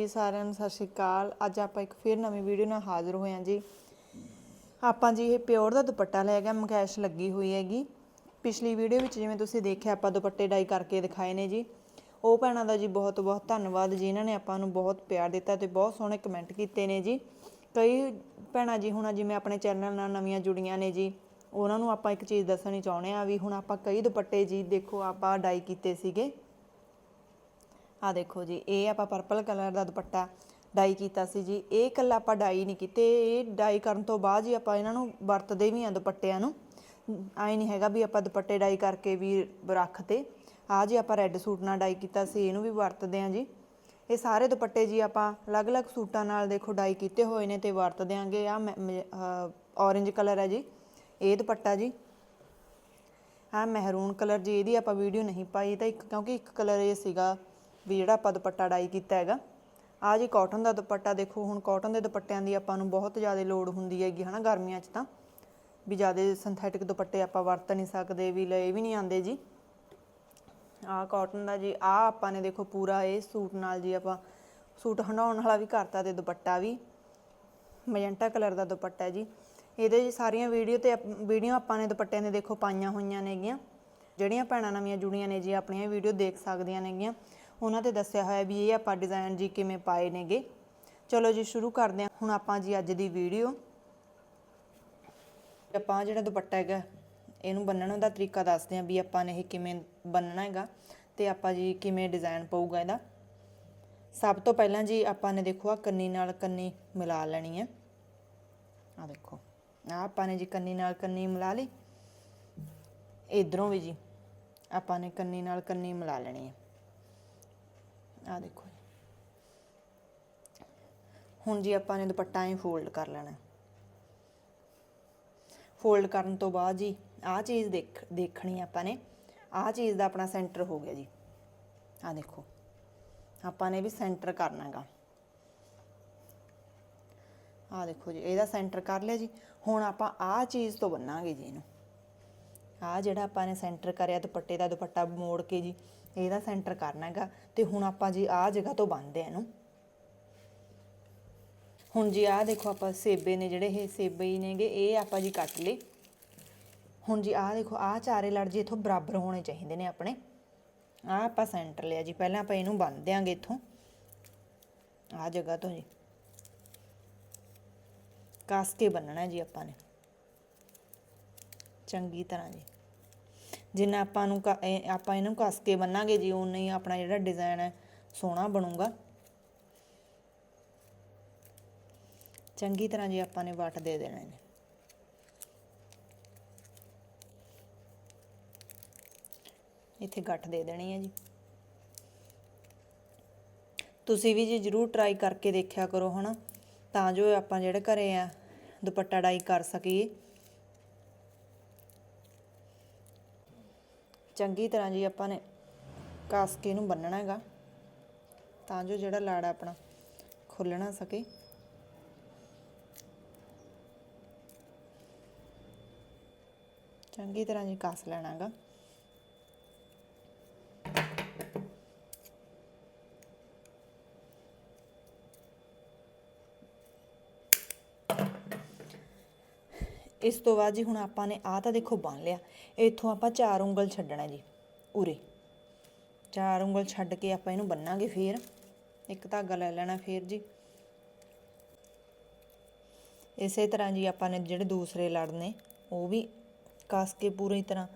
ਜੀ ਸਾਰਿਆਂ ਨੂੰ ਸਤਿ ਸ਼੍ਰੀ ਅਕਾਲ। ਅੱਜ ਆਪਾਂ ਇੱਕ ਫਿਰ ਨਵੀਂ ਵੀਡੀਓ ਨਾਲ ਹਾਜ਼ਰ ਹੋਏ ਹਾਂ ਜੀ। ਆਪਾਂ ਜੀ ਇਹ ਪਿਓਰ ਦਾ ਦੁਪੱਟਾ ਲੈ ਗਿਆ ਮਕੈਸ਼ ਲੱਗੀ ਹੋਈ ਹੈਗੀ। ਪਿਛਲੀ ਵੀਡੀਓ ਵਿੱਚ ਜਿਵੇਂ ਤੁਸੀਂ ਦੇਖਿਆ, ਆਪਾਂ ਦੁਪੱਟੇ ਡਾਈ ਕਰਕੇ ਦਿਖਾਏ ਨੇ ਜੀ। ਉਹ ਭੈਣਾਂ ਦਾ ਜੀ ਬਹੁਤ ਬਹੁਤ ਧੰਨਵਾਦ ਜੀ। ਇਹਨਾਂ ਨੇ ਆਪਾਂ ਨੂੰ ਬਹੁਤ ਪਿਆਰ ਦਿੱਤਾ ਤੇ ਬਹੁਤ ਸੋਹਣੇ ਕਮੈਂਟ ਕੀਤੇ ਨੇ ਜੀ। ਕਈ ਭੈਣਾਂ ਜੀ ਹੁਣ ਜਿਵੇਂ ਆਪਣੇ ਚੈਨਲ ਨਾਲ ਨਵੀਆਂ ਜੁੜੀਆਂ ਨੇ ਜੀ, ਉਹਨਾਂ ਨੂੰ ਆਪਾਂ ਇੱਕ ਚੀਜ਼ ਦੱਸਣੀ ਚਾਹੁੰਦੇ ਆ ਵੀ ਹੁਣ ਆਪਾਂ ਕਈ ਦੁਪੱਟੇ ਜੀ ਦੇਖੋ, ਆਪਾਂ ਡਾਈ ਕੀਤੇ ਸੀਗੇ। ਆ ਦੇਖੋ ਜੀ, ਇਹ ਆਪਾਂ ਪਰਪਲ ਕਲਰ ਦਾ ਦੁਪੱਟਾ ਡਾਈ ਕੀਤਾ ਸੀ ਜੀ। ਇਹ ਇਕੱਲਾ ਆਪਾਂ ਡਾਈ ਨਹੀਂ ਕੀਤੇ, ਇਹ ਡਾਈ ਕਰਨ ਤੋਂ ਬਾਅਦ ਜੀ ਆਪਾਂ ਇਹਨਾਂ ਨੂੰ ਵਰਤਦੇ ਵੀ ਆ ਦੁਪੱਟਿਆਂ ਨੂੰ। ਆਈ ਨਹੀਂ ਹੈਗਾ ਵੀ ਆਪਾਂ ਦੁਪੱਟੇ ਡਾਈ ਕਰਕੇ ਵੀ ਰੱਖ 'ਤੇ ਆ ਜੀ ਆਪਾਂ ਰੈੱਡ ਸੂਟ ਨਾਲ ਡਾਈ ਕੀਤਾ ਸੀ, ਇਹਨੂੰ ਵੀ ਵਰਤਦੇ ਆ ਜੀ। ਇਹ ਸਾਰੇ ਦੁਪੱਟੇ ਜੀ ਆਪਾਂ ਅਲੱਗ-ਅਲੱਗ ਸੂਟਾਂ ਨਾਲ ਦੇਖੋ ਡਾਈ ਕੀਤੇ ਹੋਏ ਨੇ ਤੇ ਵਰਤ ਦਿਆਂਗੇ ਆ ਔਰੇਂਜ ਕਲਰ ਹੈ ਜੀ, ਇਹ ਦੁਪੱਟਾ ਜੀ। ਆ ਮਹਿਰੂਨ ਕਲਰ ਜੀ, ਇਹਦੀ ਆਪਾਂ ਵੀਡੀਓ ਨਹੀਂ ਪਾਈ ਤਾਂ ਇੱਕ, ਕਿਉਂਕਿ ਇੱਕ ਕਲਰ ਇਹ ਸੀਗਾ ਵੀ ਜਿਹੜਾ ਆਪਾਂ ਦੁਪੱਟਾ ਡਾਈ ਕੀਤਾ ਹੈਗਾ ਆ ਜੀ ਕਾਟਨ ਦਾ ਦੁਪੱਟਾ ਦੇਖੋ, ਹੁਣ ਕਾਟਨ ਦੇ ਦੁਪੱਟਿਆਂ ਦੀ ਆਪਾਂ ਨੂੰ ਬਹੁਤ ਜ਼ਿਆਦਾ ਲੋੜ ਹੁੰਦੀ ਹੈਗੀ ਹਨਾ ਗਰਮੀਆਂ 'ਚ ਤਾਂ, ਵੀ ਜ਼ਿਆਦਾ ਸਿੰਥੈਟਿਕ ਦੁਪੱਟੇ ਆਪਾਂ ਵਰਤ ਨਹੀਂ ਸਕਦੇ, ਵੀ ਲਏ ਵੀ ਨਹੀਂ ਆਉਂਦੇ ਜੀ। ਆ ਕਾਟਨ ਦਾ ਜੀ ਆ ਆਪਾਂ ਨੇ ਦੇਖੋ ਪੂਰਾ ਇਹ ਸੂਟ ਨਾਲ ਜੀ ਆਪਾਂ ਸੂਟ ਹੰਡਾਉਣ ਵਾਲਾ ਵੀ ਕਰਤਾ ਤੇ ਦੁਪੱਟਾ ਵੀ ਮੈਜੈਂਟਾ ਕਲਰ ਦਾ ਦੁਪੱਟਾ ਹੈ ਜੀ। ਇਹਦੇ ਜੀ ਸਾਰੀਆਂ ਵੀਡੀਓ ਤੇ ਵੀਡੀਓ ਆਪਾਂ ਨੇ ਦੁਪੱਟਿਆਂ ਦੇ ਦੇਖੋ ਪਾਈਆਂ ਹੋਈਆਂ ਨੇਗੀਆਂ, ਜਿਹੜੀਆਂ ਭੈਣਾਂ ਨਵੀਆਂ ਜੁੜੀਆਂ ਨੇ ਜੀ, ਆਪਣੀਆਂ ਵੀਡੀਓ ਦੇਖ ਸਕਦੀਆਂ ਨੇਗੀਆਂ। ਉਹਨਾਂ ਤੇ ਦੱਸਿਆ ਹੋਇਆ ਵੀ ਇਹ ਆਪਾਂ ਡਿਜ਼ਾਈਨ ਜੀ ਕਿਵੇਂ ਪਾਏ ਨੇਗੇ। ਚਲੋ ਜੀ, ਸ਼ੁਰੂ ਕਰਦੇ ਹਾਂ। ਹੁਣ ਆਪਾਂ ਜੀ ਅੱਜ ਦੀ ਵੀਡੀਓ ਆਪਾਂ ਜਿਹੜਾ ਦੁਪੱਟਾ ਹੈਗਾ, ਇਹਨੂੰ ਬੰਨਣ ਦਾ ਤਰੀਕਾ ਦੱਸਦੇ ਹਾਂ ਵੀ ਆਪਾਂ ਨੇ ਇਹ ਕਿਵੇਂ ਬੰਨਣਾ ਹੈਗਾ ਤੇ ਆਪਾਂ ਜੀ ਕਿਵੇਂ ਡਿਜ਼ਾਈਨ ਪਊਗਾ ਇਹਦਾ। ਸਭ ਤੋਂ ਪਹਿਲਾਂ ਜੀ ਆਪਾਂ ਨੇ ਦੇਖੋ ਆ ਕੰਨੀ ਨਾਲ ਕੰਨੀ ਮਿਲਾ ਲੈਣੀ ਹੈ। ਆ ਦੇਖੋ ਆ ਆਪਾਂ ਨੇ ਜੀ ਕੰਨੀ ਨਾਲ ਕੰਨੀ ਮਿਲਾ ਲਈ। ਇਧਰੋਂ ਵੀ ਜੀ ਆਪਾਂ ਨੇ ਕੰਨੀ ਨਾਲ ਕੰਨੀ ਮਿਲਾ ਲੈਣੀ ਹੈ। ਆ ਦੇਖੋ ਜੀ। ਹੁਣ ਜੀ ਆਪਾਂ ਨੇ ਦੁਪੱਟਾ ਹੀ ਫੋਲਡ ਕਰ ਲੈਣਾ। ਫੋਲਡ ਕਰਨ ਤੋਂ ਬਾਅਦ ਜੀ ਆਹ ਚੀਜ਼ ਦੇਖ, ਦੇਖਣੀ ਆਪਾਂ ਨੇ। ਆਹ ਚੀਜ਼ ਦਾ ਆਪਣਾ ਸੈਂਟਰ ਹੋ ਗਿਆ ਜੀ। ਆ ਦੇਖੋ। ਆਪਾਂ ਨੇ ਵੀ ਸੈਂਟਰ ਕਰਨਾ ਹੈਗਾ। ਆ ਦੇਖੋ ਜੀ, ਇਹਦਾ ਸੈਂਟਰ ਕਰ ਲਿਆ ਜੀ। ਹੁਣ ਆਪਾਂ ਆਹ ਚੀਜ਼ ਤੋਂ ਬੰਨਾਂਗੇ ਜੀ ਇਹਨੂੰ। ਆ ਜਿਹੜਾ ਆਪਾਂ ਨੇ ਸੈਂਟਰ ਕਰਿਆ, ਦੁਪੱਟੇ ਦਾ ਦੁਪੱਟਾ ਮੋੜ ਕੇ ਜੀ, ਇਹਦਾ ਸੈਂਟਰ ਕਰਨਾ ਹੈਗਾ। ਤੇ ਹੁਣ ਆਪਾਂ ਜੀ ਆਹ ਜਗ੍ਹਾ ਤੋਂ ਬੰਨਦੇ ਆ ਇਹਨੂੰ। ਹੁਣ ਜੀ ਆਹ ਦੇਖੋ ਆਪਾਂ ਸੇਬੇ ਨੇ ਜਿਹੜੇ ਇਹ ਸੇਬੇ ਹੀ ਨੇਗੇ, ਇਹ ਆਪਾਂ ਜੀ ਕੱਟ ਲਏ। ਹੁਣ ਜੀ ਆਹ ਦੇਖੋ, ਆਹ ਚਾਰੇ ਲੜ ਜੀ ਇਥੋਂ ਬਰਾਬਰ ਹੋਣੇ ਚਾਹੀਦੇ ਨੇ ਆਪਣੇ। ਆਹ ਆਪਾਂ ਸੈਂਟਰ ਲਿਆ ਜੀ, ਪਹਿਲਾਂ ਆਪਾਂ ਇਹਨੂੰ ਬੰਨ ਦਿਆਂਗੇ ਇਥੋਂ। ਆਹ ਜਗ੍ਹਾ ਤੋਂ ਜੀ। ਕੱਸ ਕੇ ਬੰਨਣਾ ਜੀ ਆਪਾਂ ਨੇ। ਚੰਗੀ ਤਰ੍ਹਾਂ ਜੀ। ਜਿੰਨਾ ਆਪਾਂ ਨੂੰ ਕ- ਆਪਾਂ ਇਹਨੂੰ ਕੱਸ ਕੇ ਬੰਨਾਂਗੇ ਜੀ ਉਨਾ ਹੀ ਆਪਣਾ ਜਿਹੜਾ ਡਿਜ਼ਾਈਨ ਹੈ, ਸੋਹਣਾ ਬਣੂਗਾ। ਚੰਗੀ ਤਰ੍ਹਾਂ ਜੀ ਆਪਾਂ ਨੇ ਵੱਟ ਦੇ ਦੇਣੇ ਨੇ ਇੱਥੇ ਗੱਠ ਦੇ ਦੇਣੀ ਹੈ ਜੀ। ਤੁਸੀਂ ਵੀ ਜੀ ਜਰੂਰ ਟਰਾਈ ਕਰਕੇ ਦੇਖਿਆ ਕਰੋ, ਹਨਾ। ਤਾਂ ਜੋ ਆਪਾਂ ਜਿਹੜੇ ਘਰੇ ਆ, ਦੁਪੱਟਾ ਡਾਈ ਕਰ ਸਕੀਏ। ਚੰਗੀ ਤਰ੍ਹਾਂ ਜੀ ਆਪਾਂ ਨੇ ਕੱਸ ਕੇ ਇਹਨੂੰ ਬੰਨਣਾ ਹੈਗਾ, ਤਾਂ ਜੋ ਜਿਹੜਾ ਲਾੜਾ ਆਪਣਾ ਖੁੱਲ ਨਾ ਸਕੇ। ਚੰਗੀ ਤਰ੍ਹਾਂ ਜੀ ਕੱਸ ਲੈਣਾ ਇਸ ਤੋਂ ਬਾਅਦ ਜੀ ਹੁਣ ਆਪਾਂ ਨੇ ਆਹ ਤਾਂ ਦੇਖੋ ਬੰਨ ਲਿਆ। ਇੱਥੋਂ ਆਪਾਂ ਚਾਰ ਉਂਗਲ ਛੱਡਣਾ ਜੀ, ਉਰੇ। ਚਾਰ ਉਂਗਲ ਛੱਡ ਕੇ ਆਪਾਂ ਇਹਨੂੰ ਬੰਨਾਂਗੇ ਫੇਰ। ਇੱਕ ਧਾਗਾ ਲੈ ਲੈਣਾ ਫੇਰ ਜੀ। ਇਸੇ ਤਰ੍ਹਾਂ ਜੀ ਆਪਾਂ ਨੇ ਜਿਹੜੇ ਦੂਸਰੇ ਲੜ ਨੇ, ਉਹ ਵੀ ਕੱਸ ਕੇ ਪੂਰੀ ਤਰ੍ਹਾਂ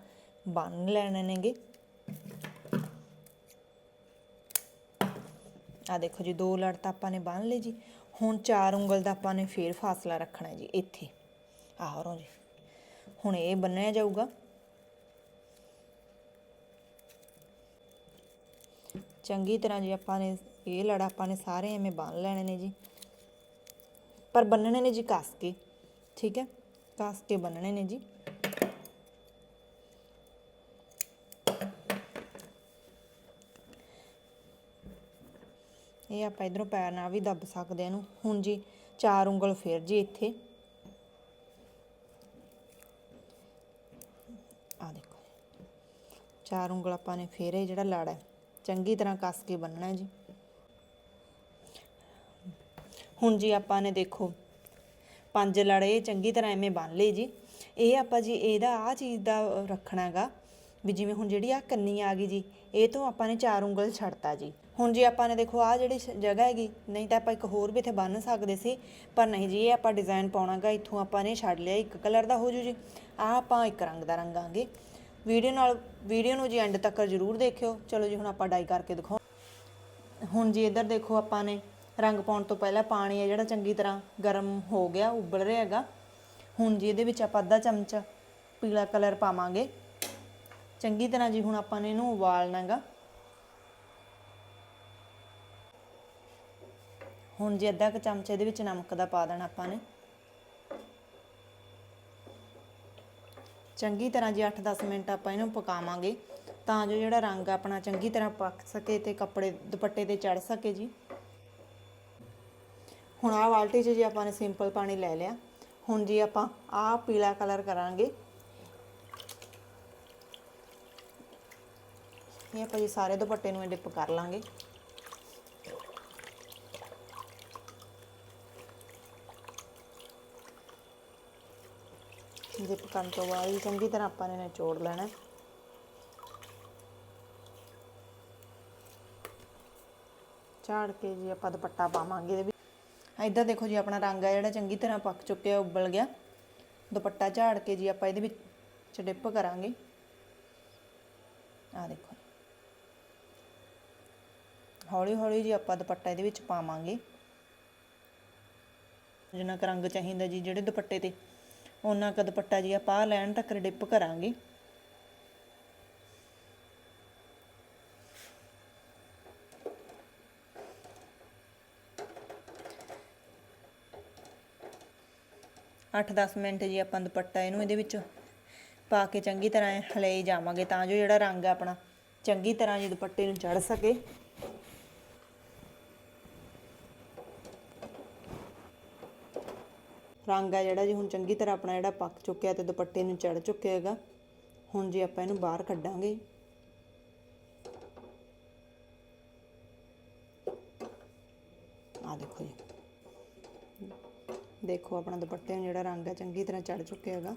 ਬੰਨ ਲੈਣੇ ਨੇਗੇ। ਆ ਦੇਖੋ ਜੀ, ਦੋ ਲੜ ਤਾਂ ਆਪਾਂ ਨੇ ਬੰਨ ਲਏ ਜੀ। ਹੁਣ ਚਾਰ ਉਂਗਲ ਦਾ ਆਪਾਂ ਨੇ ਫੇਰ ਫਾਸਲਾ ਰੱਖਣਾ ਜੀ, ਇੱਥੇ। ਆਹਰੋਂ ਜੀ। ਹੁਣ ਇਹ ਬੰਨਿਆ ਜਾਊਗਾ। ਚੰਗੀ ਤਰ੍ਹਾਂ ਜੀ ਆਪਾਂ ਨੇ, ਇਹ ਲੜ ਆਪਾਂ ਨੇ ਸਾਰੇ ਐਵੇਂ ਬੰਨ ਲੈਣੇ ਨੇ ਜੀ। ਪਰ ਬੰਨਣੇ ਨੇ ਜੀ ਕੱਸ ਕੇ, ਠੀਕ ਹੈ? ਕੱਸ ਕੇ ਬੰਨਣੇ ਨੇ ਜੀ। ਇਹ ਆਪਾਂ ਇਧਰੋਂ ਪੈਰ ਨਾਲ ਵੀ ਦੱਬ ਸਕਦੇ ਹਾਂ ਇਹਨੂੰ। ਹੁਣ ਜੀ ਚਾਰ ਉਂਗਲ ਫੇਰ ਜੀ ਇੱਥੇ ਆ ਦੇਖੋ ਚਾਰ ਉਂਗਲ ਆਪਾਂ ਨੇ ਫੇਰ ਇਹ ਜਿਹੜਾ ਲਾੜਾ ਹੈ। ਚੰਗੀ ਤਰ੍ਹਾਂ ਕੱਸ ਕੇ ਬੰਨਣਾ ਹੈ ਜੀ। ਹੁਣ ਜੀ ਆਪਾਂ ਨੇ ਦੇਖੋ ਪੰਜ ਲੜੇ ਚੰਗੀ ਤਰ੍ਹਾਂ ਐਵੇਂ ਬੰਨ ਲਏ ਜੀ। ਇਹ ਆਪਾਂ ਜੀ ਇਹਦਾ ਆ ਚੀਜ਼ ਦਾ ਅ, ਰੱਖਣਾ ਹੈਗਾ ਵੀ ਜਿਵੇਂ ਹੁਣ ਜਿਹੜੀ ਆ ਕੰਨੀ ਆ ਗਈ ਜੀ ਇਹ ਤੋਂ ਆਪਾਂ ਨੇ ਚਾਰ ਉਂਗਲ ਛੱਡਤਾ ਜੀ। ਹੁਣ ਜੀ ਆਪਾਂ ਨੇ ਦੇਖੋ ਆ ਜਿਹੜੀ ਜਗ੍ਹਾ ਹੈਗੀ ਨਹੀਂ ਤਾਂ ਆਪਾਂ ਇੱਕ ਹੋਰ ਵੀ ਇੱਥੇ ਬੰਨ ਸਕਦੇ ਸੀ ਪਰ ਨਹੀਂ ਜੀ ਇਹ ਆਪਾਂ ਡਿਜ਼ਾਈਨ ਪਾਉਣਾਗਾ ਇੱਥੋਂ ਆਪਾਂ ਨੇ ਛੱਡ ਲਿਆ ਇੱਕ ਕਲਰ ਦਾ ਹੋ ਜੂ ਜੀ। ਆ ਆਪਾਂ ਇੱਕ ਰੰਗ ਦਾ ਰੰਗਾਂਗੇ। ਵੀਡੀਓ ਨਾਲ, ਵੀਡੀਓ ਨੂੰ ਜੀ ਐਂਡ ਤੱਕ ਜ਼ਰੂਰ ਦੇਖਿਓ। ਚਲੋ ਜੀ, ਹੁਣ ਆਪਾਂ ਡਾਈ ਕਰਕੇ ਦਿਖਾਓ। ਹੁਣ ਜੀ ਇੱਧਰ ਦੇਖੋ ਆਪਾਂ ਨੇ, ਰੰਗ ਪਾਉਣ ਤੋਂ ਪਹਿਲਾਂ ਪਾਣੀ ਹੈ ਜਿਹੜਾ ਚੰਗੀ ਤਰ੍ਹਾਂ ਗਰਮ ਹੋ ਗਿਆ, ਉਬਲ ਰਿਹਾ ਹੈਗਾ। ਹੁਣ ਜੀ ਇਹਦੇ ਵਿੱਚ ਆਪਾਂ ਅੱਧਾ ਚਮਚ ਪੀਲਾ ਕਲਰ ਪਾਵਾਂਗੇ। ਚੰਗੀ ਤਰ੍ਹਾਂ ਜੀ ਹੁਣ ਆਪਾਂ ਨੇ ਇਹਨੂੰ ਉਬਾਲਣਾ ਹੈਗਾ ਹੁਣ ਜੀ ਅੱਧਾ ਕੁ ਚਮਚ ਇਹਦੇ ਵਿੱਚ ਨਮਕ ਦਾ ਪਾ ਦੇਣਾ ਆਪਾਂ ਨੇ। ਚੰਗੀ ਤਰ੍ਹਾਂ ਜੀ 8-10 ਮਿੰਟ ਆਪਾਂ ਇਹਨੂੰ ਪਕਾਵਾਂਗੇ, ਤਾਂ ਜੋ ਜਿਹੜਾ ਰੰਗ ਆਪਣਾ ਚੰਗੀ ਤਰ੍ਹਾਂ ਪੱਕ ਸਕੇ ਤੇ ਕੱਪੜੇ ਦੁਪੱਟੇ ਤੇ ਚੜ ਸਕੇ ਜੀ। ਹੁਣ ਆਹ ਬਾਲਟੀ 'ਚ ਜੀ ਆਪਾਂ ਨੇ ਸਿੰਪਲ ਪਾਣੀ ਲੈ ਲਿਆ, ਹੁਣ ਜੀ ਆਪਾਂ ਆਹ ਪੀਲਾ ਕਲਰ ਕਰਾਂਗੇ, ਇਹ ਆਪਾਂ ਜੀ ਸਾਰੇ ਦੁਪੱਟੇ ਨੂੰ ਇਹ ਡਿਪ ਕਰ ਲਾਂਗੇ। ਡਿਪ ਕਰਨ ਤੋਂ ਬਾਅਦ ਜੀ ਚੰਗੀ ਤਰ੍ਹਾਂ ਆਪਾਂ ਨੇ ਨਿਚੋੜ ਲੈਣਾ। ਝਾੜ ਕੇ ਜੀ ਆਪਾਂ ਦੁਪੱਟਾ ਪਾਵਾਂਗੇ ਇਹਦੇ ਵਿੱਚ। ਇੱਧਰ ਦੇਖੋ ਜੀ, ਆਪਣਾ ਰੰਗ ਆ ਜਿਹੜਾ ਚੰਗੀ ਤਰ੍ਹਾਂ ਪੱਕ ਚੁੱਕਿਆ, ਉਬਲ ਗਿਆ। ਦੁਪੱਟਾ ਝਾੜ ਕੇ ਜੀ ਆਪਾਂ ਇਹਦੇ ਵਿੱਚ ਡਿਪ ਕਰਾਂਗੇ। ਆ ਦੇਖੋ। ਹੌਲੀ ਹੌਲੀ ਜੀ ਆਪਾਂ ਦੁਪੱਟਾ ਇਹਦੇ ਵਿੱਚ ਪਾਵਾਂਗੇ। ਜਿੰਨਾ ਕੁ ਰੰਗ ਚਾਹੀਦਾ ਜੀ, ਜਿਹੜੇ ਦੁਪੱਟੇ ਤੇ ਉਹਨਾਂ ਕੁ ਦੁਪੱਟਾ ਜੀ ਆਪਾਂ ਆਹ ਲੈਣ ਤੱਕ ਡਿਪ ਕਰਾਂਗੇ। ਅੱਠ 10 ਮਿੰਟ ਜੀ ਆਪਾਂ ਦੁਪੱਟਾ ਇਹਨੂੰ ਇਹਦੇ ਵਿੱਚ ਪਾ ਕੇ ਚੰਗੀ ਤਰ੍ਹਾਂ ਹਲਾਈ ਜਾਵਾਂਗੇ ਤਾਂ ਜੋ ਜਿਹੜਾ ਰੰਗ ਆ ਆਪਣਾ ਚੰਗੀ ਤਰ੍ਹਾਂ ਜੀ ਦੁਪੱਟੇ ਨੂੰ ਚੜ ਸਕੇ। ਰੰਗ ਆ ਜਿਹੜਾ ਜੀ, ਹੁਣ ਚੰਗੀ ਤਰ੍ਹਾਂ ਆਪਣਾ ਜਿਹੜਾ ਪੱਕ ਚੁੱਕਿਆ ਤੇ ਦੁਪੱਟੇ ਨੂੰ ਚੜ ਚੁੱਕਿਆ ਹੈਗਾ। ਹੁਣ ਜੀ ਆਪਾਂ ਇਹਨੂੰ ਬਾਹਰ ਕੱਢਾਂਗੇ। ਆ ਦੇਖੋ ਜੀ। ਦੇਖੋ ਆਪਣਾ ਦੁਪੱਟੇ ਨੂੰ ਜਿਹੜਾ ਰੰਗ ਹੈ ਚੰਗੀ ਤਰ੍ਹਾਂ ਚੜ ਚੁੱਕਿਆ ਹੈਗਾ।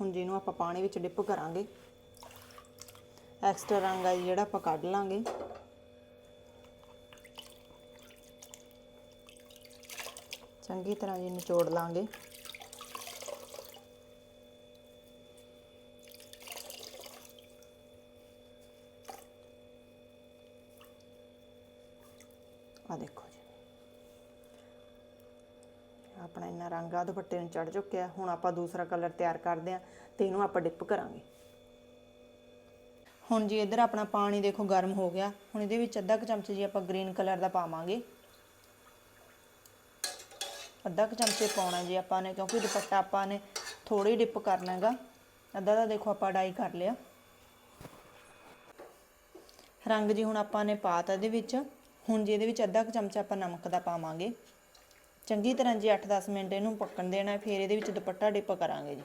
ਹੁਣ ਜਿਹਨੂੰ ਆਪਾਂ ਪਾਣੀ ਵਿੱਚ ਡਿਪ ਕਰਾਂਗੇ। ਐਕਸਟਰਾ ਰੰਗ ਹੈ ਜਿਹੜਾ ਆਪਾਂ ਕੱਢ ਲਾਂਗੇ। ਚੰਗੀ ਤਰ੍ਹਾਂ ਜੀ ਨਿਚੋੜ ਲਾਂਗੇ। ਆ ਦੇਖੋ ਜੀ। ਆਪਣਾ ਇੰਨਾ ਰੰਗ ਆ, ਦੁਪੱਟੇ ਨੂੰ ਚੜ ਚੁੱਕਿਆ। ਹੁਣ ਆਪਾਂ ਦੂਸਰਾ ਕਲਰ ਤਿਆਰ ਕਰਦੇ ਆਂ ਤੇ ਇਹਨੂੰ ਆਪਾਂ ਡਿਪ ਕਰਾਂਗੇ। ਹੁਣ ਜੀ ਇੱਧਰ ਆਪਣਾ ਪਾਣੀ ਦੇਖੋ ਗਰਮ ਹੋ ਗਿਆ। ਹੁਣ ਇਹਦੇ ਵਿੱਚ ਅੱਧਾ ਕੁ ਚਮਚ ਜੀ ਆਪਾਂ ਗ੍ਰੀਨ ਕਲਰ ਦਾ ਪਾਵਾਂਗੇ। ਅੱਧਾ ਕੁ ਚਮਚੇ ਪਾਉਣਾ ਜੀ ਆਪਾਂ ਨੇ, ਕਿਉਂਕਿ ਦੁਪੱਟਾ ਆਪਾਂ ਨੇ ਥੋੜੀ ਡਿਪ ਕਰਨਾ ਹੈਗਾ। ਅੱਧਾ ਦਾ ਦੇਖੋ ਆਪਾਂ ਡਾਈ ਕਰ ਲਿਆ। ਰੰਗ ਜੀ ਹੁਣ ਆਪਾਂ ਨੇ ਪਾਤਾ ਇਹਦੇ ਵਿੱਚ। ਹੁਣ ਜੀ ਇਹਦੇ ਵਿੱਚ ਅੱਧਾ ਕੁ ਚਮਚਾ ਆਪਾਂ ਨਮਕ ਦਾ ਪਾਵਾਂਗੇ। ਚੰਗੀ ਤਰ੍ਹਾਂ ਜੀ 8-10 ਮਿੰਟ ਇਹਨੂੰ ਪੱਕਣ ਦੇਣਾ ਫਿਰ ਇਹਦੇ ਵਿੱਚ ਦੁਪੱਟਾ ਡਿਪ ਕਰਾਂਗੇ ਜੀ।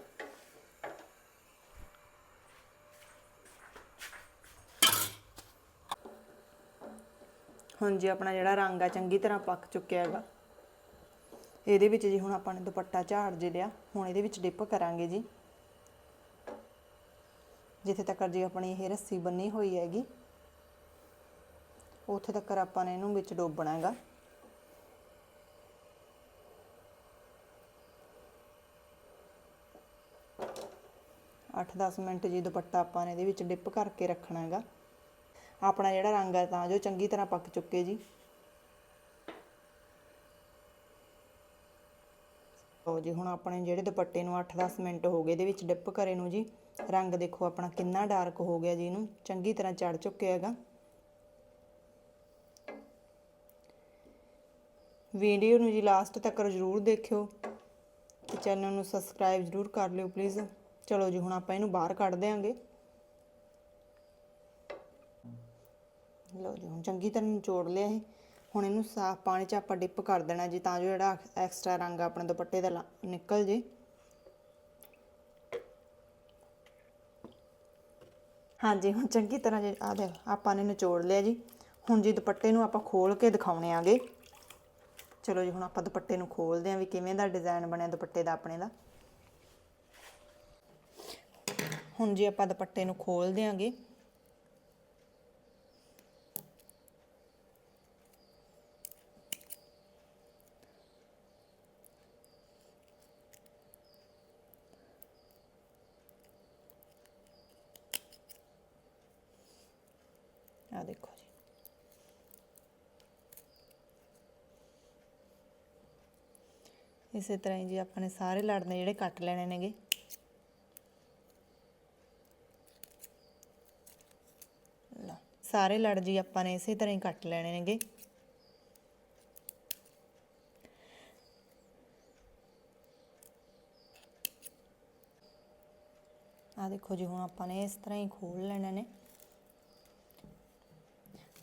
ਹੁਣ ਜੀ ਆਪਣਾ ਜਿਹੜਾ ਰੰਗ ਆ ਚੰਗੀ ਤਰ੍ਹਾਂ ਪੱਕ ਚੁੱਕਿਆ ਹੈਗਾ। ਇਹਦੇ ਵਿੱਚ ਜੀ ਹੁਣ ਆਪਾਂ ਨੇ ਦੁਪੱਟਾ ਝਾੜ ਜੇ ਲਿਆ, ਹੁਣ ਇਹਦੇ ਵਿੱਚ ਡਿਪ ਕਰਾਂਗੇ ਜੀ। ਜਿੱਥੇ ਤੱਕ ਜੀ ਆਪਣੀ ਇਹ ਰੱਸੀ ਬੰਨੀ ਹੋਈ ਹੈਗੀ, ਉੱਥੇ ਤੱਕ ਆਪਾਂ ਨੇ ਇਹਨੂੰ ਵਿੱਚ ਡੋਬਣਾ ਹੈਗਾ ਅੱਠ 10 ਮਿੰਟ ਜੀ ਦੁਪੱਟਾ ਆਪਾਂ ਨੇ ਇਹਦੇ ਵਿੱਚ ਡਿਪ ਕਰਕੇ ਰੱਖਣਾ ਹੈਗਾ ਆਪਣਾ ਜਿਹੜਾ ਰੰਗ ਹੈ ਤਾਂ ਜੋ ਚੰਗੀ ਤਰ੍ਹਾਂ ਪੱਕ ਚੁੱਕੇ ਜੀ। ਲਓ ਜੀ, ਹੁਣ ਆਪਣੇ ਜਿਹੜੇ ਦੁਪੱਟੇ ਨੂੰ 8-10 ਮਿੰਟ ਹੋ ਗਏ, ਇਹਦੇ ਵਿੱਚ ਡਿਪ ਕਰੇ ਨੂੰ ਜੀ, ਰੰਗ ਦੇਖੋ ਆਪਣਾ ਕਿੰਨਾ ਡਾਰਕ ਹੋ ਗਿਆ ਜੀ ਇਹਨੂੰ, ਚੰਗੀ ਤਰ੍ਹਾਂ ਚੜ ਚੁੱਕਿਆ ਹੈਗਾ। ਵੀਡੀਓ ਨੂੰ ਜੀ ਲਾਸਟ ਤੱਕ ਜ਼ਰੂਰ ਦੇਖਿਓ ਤੇ ਚੈਨਲ ਨੂੰ ਸਬਸਕ੍ਰਾਈਬ ਜ਼ਰੂਰ ਕਰ ਲਿਓ ਪਲੀਜ਼ ਚਲੋ ਜੀ, ਹੁਣ ਆਪਾਂ ਇਹਨੂੰ ਬਾਹਰ ਕੱਢ ਦਿਆਂਗੇ। ਲਓ ਜੀ, ਹੁਣ ਚੰਗੀ ਤਰ੍ਹਾਂ ਨਿਚੋੜ ਲਿਆ ਇਹ। ਹੁਣ ਇਹਨੂੰ ਸਾਫ਼ ਪਾਣੀ 'ਚ ਆਪਾਂ ਡਿਪ ਕਰ ਦੇਣਾ ਜੀ, ਤਾਂ ਜੋ ਜਿਹੜਾ ਐਕਸਟਰਾ ਰੰਗ ਆਪਣੇ ਦੁਪੱਟੇ ਦਾ ਲਾ- ਨਿਕਲ ਜੇ। ਹਾਂਜੀ, ਹੁਣ ਚੰਗੀ ਤਰ੍ਹਾਂ ਜੇ ਆ ਦੇ ਆਪਾਂ ਨੇ ਨਿਚੋੜ ਲਿਆ ਜੀ। ਹੁਣ ਜੀ ਦੁਪੱਟੇ ਨੂੰ ਆਪਾਂ ਖੋਲ ਕੇ ਦਿਖਾਉਣੇ ਆਗੇ। ਚਲੋ ਜੀ, ਹੁਣ ਆਪਾਂ ਦੁਪੱਟੇ ਨੂੰ ਖੋਲਦੇ ਆਂ ਵੀ ਕਿਵੇਂ ਦਾ ਡਿਜ਼ਾਈਨ ਬਣਿਆ ਦੁਪੱਟੇ ਦਾ ਆਪਣੇ ਦਾ। ਹੁਣ ਜੀ ਆਪਾਂ ਦੁਪੱਟੇ ਨੂੰ ਖੋਲ ਦਿਆਂਗੇ ਆ ਦੇਖੋ ਜੀ ਇਸੇ ਤਰ੍ਹਾਂ ਹੀ ਜੀ ਆਪਾਂ ਨੇ ਸਾਰੇ ਲੜ ਜਿਹੜੇ ਕੱਟ ਲੈਣੇ ਨੇਗੇ। ਲਓ, ਸਾਰੇ ਲੜ ਜੀ ਆਪਾਂ ਨੇ ਇਸੇ ਤਰ੍ਹਾਂ ਹੀ ਕੱਟ ਲੈਣੇ ਨੇਗੇ। ਆ ਦੇਖੋ ਜੀ ਹੁਣ ਆਪਾਂ ਨੇ ਇਸ ਤਰ੍ਹਾਂ ਹੀ ਖੋਲ ਲੈਣੇ ਨੇ।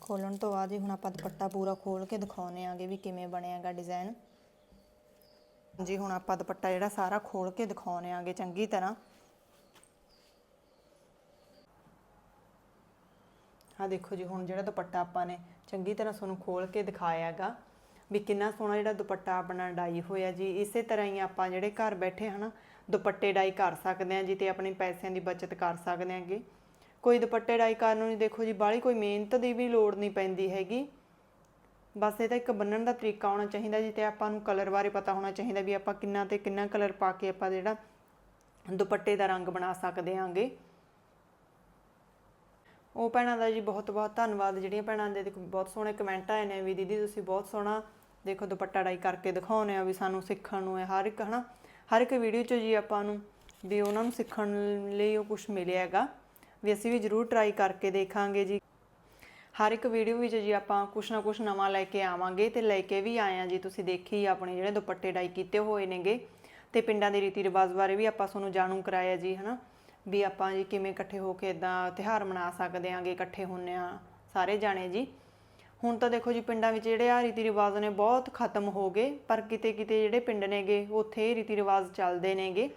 ਖੋਲਣ ਤੋਂ ਬਾਅਦ ਹੀ ਹੁਣ ਆਪਾਂ ਦੁਪੱਟਾ ਪੂਰਾ ਖੋਲ ਕੇ ਦਿਖਾਉਨੇ ਆਂਗੇ ਵੀ ਕਿਵੇਂ ਬਣਿਆਗਾ ਡਿਜ਼ਾਈਨ ਜੀ ਹੁਣ ਆਪਾਂ ਦੁਪੱਟਾ ਜਿਹੜਾ ਸਾਰਾ ਖੋਲ ਕੇ ਦਿਖਾਉਨੇ ਆਂਗੇ ਚੰਗੀ ਤਰ੍ਹਾਂ। ਆ ਦੇਖੋ ਜੀ, ਹੁਣ ਜਿਹੜਾ ਦੁਪੱਟਾ ਆਪਾਂ ਨੇ ਚੰਗੀ ਤਰ੍ਹਾਂ ਤੁਹਾਨੂੰ ਖੋਲ ਕੇ ਦਿਖਾਇਆਗਾ ਵੀ ਕਿੰਨਾ ਸੋਹਣਾ ਜਿਹੜਾ ਦੁਪੱਟਾ ਆਪਣਾ ਡਾਈ ਹੋਇਆ ਜੀ। ਇਸੇ ਤਰ੍ਹਾਂ ਹੀ ਆਪਾਂ ਜਿਹੜੇ ਘਰ ਬੈਠੇ ਹਨਾ, ਦੁਪੱਟੇ ਡਾਈ ਕਰ ਸਕਦੇ ਆ ਜੀ ਤੇ ਆਪਣੇ ਪੈਸਿਆਂ ਦੀ ਬਚਤ ਕਰ ਸਕਦੇ ਆਂਗੇ। ਕੋਈ ਦੁਪੱਟੇ ਡਾਈ ਕਰਨ ਨੂੰ ਨਹੀਂ, ਦੇਖੋ ਜੀ, ਬਾਹਲੀ ਕੋਈ ਮਿਹਨਤ ਦੀ ਵੀ ਲੋੜ ਨਹੀਂ ਪੈਂਦੀ ਹੈਗੀ। ਬਸ ਇਹ ਤਾਂ ਇੱਕ ਬੰਨਣ ਦਾ ਤਰੀਕਾ ਹੋਣਾ ਚਾਹੀਦਾ ਜੀ, ਤੇ ਆਪਾਂ ਨੂੰ ਕਲਰ ਬਾਰੇ ਪਤਾ ਹੋਣਾ ਚਾਹੀਦਾ ਵੀ ਆਪਾਂ ਕਿੰਨਾ ਤੇ ਕਿੰਨਾ ਕਲਰ ਪਾ ਕੇ ਆਪਾਂ ਜਿਹੜਾ ਦੁਪੱਟੇ ਦਾ ਰੰਗ ਬਣਾ ਸਕਦੇ ਆਂਗੇ ਉਹ ਭੈਣਾਂ ਦਾ ਜੀ ਬਹੁਤ ਬਹੁਤ ਧੰਨਵਾਦ। ਜਿਹੜੀਆਂ ਭੈਣਾਂ ਦੇ ਦੇਖੋ ਬਹੁਤ ਸੋਹਣੇ ਕਮੈਂਟ ਆਏ ਨੇ ਵੀ, ਦੀਦੀ ਤੁਸੀਂ ਬਹੁਤ ਸੋਹਣਾ ਦੇਖੋ ਦੁਪੱਟਾ ਡਾਈ ਕਰਕੇ ਦਿਖਾਉਂਦੇ ਆ ਵੀ ਸਾਨੂੰ ਸਿੱਖਣ ਨੂੰ ਹੈ ਹਰ ਇੱਕ, ਹਨਾ? ਹਰ ਇੱਕ ਵੀਡੀਓ 'ਚ ਜੀ ਆਪਾਂ ਨੂੰ ਵੀ ਉਹਨਾਂ ਨੂੰ ਸਿੱਖਣ ਲਈ ਉਹ ਕੁਝ ਮਿਲਿਆ ਹੈਗਾ। ਵੀ ਅਸੀਂ ਵੀ ਜ਼ਰੂਰ ਟਰਾਈ ਕਰਕੇ ਦੇਖਾਂਗੇ ਜੀ। ਹਰ ਇੱਕ ਵੀਡੀਓ ਵਿੱਚ ਜੀ ਆਪਾਂ ਕੁਛ ਨਾ ਕੁਛ ਨਵਾਂ ਲੈ ਕੇ ਆਵਾਂਗੇ ਤੇ ਲੈ ਕੇ ਵੀ ਆਏ ਆ ਜੀ। ਤੁਸੀਂ ਦੇਖੀ ਆਪਣੇ ਜਿਹੜੇ ਦੁਪੱਟੇ ਡਾਈ ਕੀਤੇ ਹੋਏ ਨੇਗੇ ਤੇ ਪਿੰਡਾਂ ਦੇ ਰੀਤੀ ਰਿਵਾਜ ਬਾਰੇ ਵੀ ਆਪਾਂ ਤੁਹਾਨੂੰ ਜਾਣੂ ਕਰਾਇਆ ਜੀ, ਹਨਾ? ਵੀ ਆਪਾਂ ਜੀ ਕਿਵੇਂ ਇਕੱਠੇ ਹੋ ਕੇ ਇਦਾਂ ਤਿਉਹਾਰ ਮਨਾ ਸਕਦੇ ਆਂਗੇ ਇਕੱਠੇ ਹੁੰਨੇ ਆ ਸਾਰੇ ਜਾਣੇ ਜੀ। ਹੁਣ ਤਾਂ ਦੇਖੋ ਜੀ ਪਿੰਡਾਂ ਵਿੱਚ ਜਿਹੜੇ ਆ ਰੀਤੀ ਰਿਵਾਜ ਨੇ ਬਹੁਤ ਖਤਮ ਹੋ ਗਏ, ਪਰ ਕਿਤੇ ਕਿਤੇ ਜਿਹੜੇ ਪਿੰਡ ਨੇਗੇ, ਉੱਥੇ ਰੀਤੀ ਰਿਵਾਜ ਚੱਲਦੇ ਨੇਗੇ।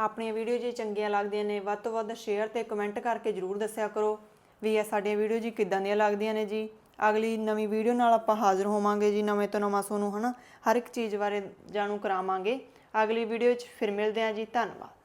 ਆਪਣੀਆਂ ਵੀਡੀਓ ਜੇ ਚੰਗੀਆਂ ਲੱਗਦੀਆਂ ਨੇ, ਵੱਧ ਤੋਂ ਵੱਧ ਸ਼ੇਅਰ ਤੇ ਕਮੈਂਟ ਕਰਕੇ ਜਰੂਰ ਦੱਸਿਆ ਕਰੋ ਵੀ ਇਹ ਸਾਡੀਆਂ ਵੀਡੀਓ ਜੀ ਕਿੱਦਾਂ ਦੀਆਂ ਲੱਗਦੀਆਂ ਨੇ ਜੀ। ਅਗਲੀ ਨਵੀਂ ਵੀਡੀਓ ਨਾਲ ਆਪਾਂ ਹਾਜ਼ਰ ਹੋਵਾਂਗੇ ਜੀ ਨਵੇਂ ਤੋਂ ਨਵਾਂ ਤੁਹਾਨੂੰ ਹਨਾ? ਹਰ ਇੱਕ ਚੀਜ਼ ਬਾਰੇ ਜਾਣੂ ਕਰਾਵਾਂਗੇ। ਅਗਲੀ ਵੀਡੀਓ 'ਚ ਫਿਰ ਮਿਲਦੇ ਹਾਂ ਜੀ, ਧੰਨਵਾਦ।